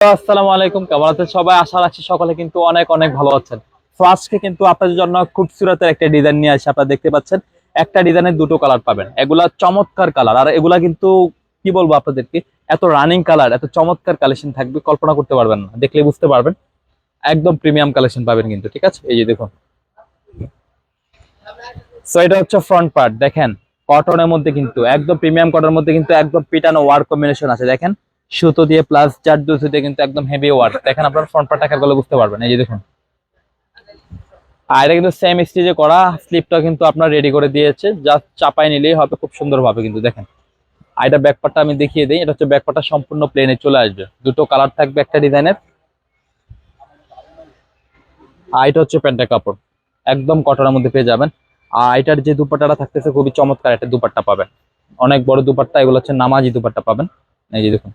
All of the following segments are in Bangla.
আসসালামু আলাইকুম, কেমন আছেন সবাই? আশা রাখছি সকলে কিন্তু অনেক অনেক ভালো আছেন। কিন্তু আপনাদের জন্য একটা ডিজাইন নিয়ে আপনারা দেখতে পাচ্ছেন। একটা ডিজাইনের দুটো কালার পাবেন। এগুলা চমৎকার কালার আর এগুলা কিন্তু কি বলব আপনাদেরকে, এত রানিং কালার এত চমৎকার কালেকশন থাকবে, কল্পনা করতে পারবেন না। দেখলে বুঝতে পারবেন। একদম প্রিমিয়াম কালেকশন পাবেন কিন্তু, ঠিক আছে? এই যে দেখুন। সো এটা হচ্ছে ফ্রন্ট পার্ট দেখেন? কটনের মধ্যে কিন্তু, একদম প্রিমিয়াম কটনের মধ্যে কিন্তু একদম পিটানো ওয়ার্ক কম্বিনেশন আছে, দেখেন? সুতো দিয়ে প্লাস চার দুসু দিয়ে কিন্তু একদম হেভি ওয়ার্ক দেখেন আপনার ফ্রন্ট পার্টটা খেয়াল বুঝতে পারবেন, এই যে দেখুন। আর এটা কিন্তু সেম স্টিচে করা স্লিপটা কিন্তু আপনার রেডি করে দিয়েছে জাস্ট চাপাই নিলেই হবে, খুব সুন্দর ভাবে কিন্তু দেখেন। আর এটা ব্যাক পার্টটা আমি দেখিয়ে দিই, এটা হচ্ছে ব্যাক পার্টটা সম্পূর্ণ প্লেনে চলে আসবে। দুটো কালার থাকবে একটা ডিজাইনের আর এটা হচ্ছে প্যান্টের কাপড়। একদম কটনের মধ্যে পেয়ে যাবেন। আর এটার যে দুপাট্টাটা থাকতেছে খুবই চমৎকার একটা দুপাট্টা পাবেন। অনেক বড় দুপাট্টা, এগুলো হচ্ছে নামাজি দুপাট্টা পাবেন। এই যে দেখুন।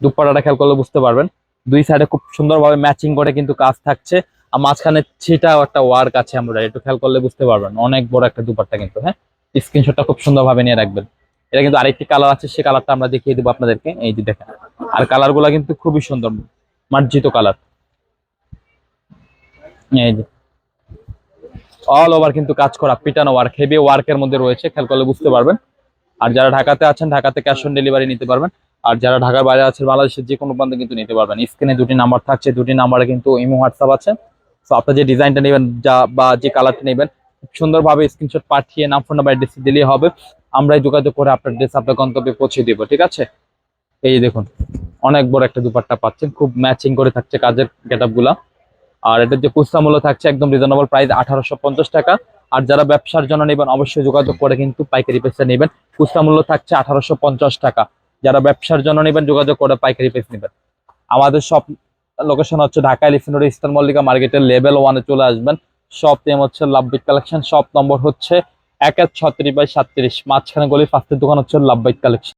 দুপাট্টাটা খেয়াল করলে বুঝতে পারবেন। দুই সাইডে খুব সুন্দরভাবে ম্যাচিং করে কিন্তু কাজ থাকছে। আর মাঝখানে ছিটাও একটা ওয়ার্ক আছে আমরা, একটু খেয়াল করলে বুঝতে পারবেন। অনেক বড় একটা দুপাট্টা কিন্তু হ্যাঁ? স্ক্রিনশটটা খুব সুন্দরভাবে নিয়ে রাখবেন। এটা কিন্তু আরেকটি কালার আছে সেই কালারটা আমরা দেখিয়ে দেবো আপনাদেরকে। এই যে দেখেন, আর কালারগুলো কিন্তু খুবই সুন্দর, মার্জিত কালার এই যে অল ওভার কিন্তু কাজ করা, পিটানো ওয়ার্ক হেভি ওয়ার্কের মধ্যে রয়েছে, খেয়াল করলে বুঝতে পারবেন। আর যারা ঢাকাতে আছেন, ঢাকাতে ক্যাশ অন ডেলিভারি নিতে পারবেন। আর যারা ঢাকার বাইরে আছেন, বাংলাদেশের যে কোনো প্রান্তে কিন্তু নিতে পারবেন। স্ক্রিনে দুটি নাম্বার থাকছে, দুটি নাম্বারে কিন্তু ইমো, হোয়াটসঅ্যাপ আছে। তো আপনার যে ডিজাইনটা নেবেন, যা বা যে কালারটা নেবেন, খুব সুন্দরভাবে স্ক্রিনশট পাঠিয়ে নাম ফোন নাম্বার অ্যাড্রেস দিলেই হবে। আমরাই যোগাযোগ করে আপনার ড্রেস আপনার গন্তব্যে পৌঁছে দেবো, ঠিক আছে? এই দেখুন, অনেক বড় একটা দুপাট্টা পাচ্ছেন। খুব ম্যাচিং করে থাকছে কাজের গেটগুলা আর এটার যে খুচরা মূল্য থাকছে, একদম রিজনেবল প্রাইস আঠারোশো পঞ্চাশ টাকা। আর যারা ব্যবসার জন্য নেবেন, অবশ্যই যোগাযোগ করে কিন্তু পাইকারি পেসে নেবেন। খুচরা মূল্য থাকছে আঠারোশো পঞ্চাশ টাকা। যারা ব্যবসার জন্য নেবেন, যোগাযোগ করে পাইকারি পেস নেবেন। আমাদের সব লোকেশন হচ্ছে ঢাকা এলিফেন্ট রোড মল্লিকা মার্কেটের লেভেল ওয়ানে চলে আসবেন। সব নেম হচ্ছে লাভবিক কালেকশন সব নম্বর হচ্ছে এক এক ছত্রিশ বাই সাতত্রিশ। মাঝখানে গলি ফার্স্টের দোকান হচ্ছে লাভবিট কালেকশন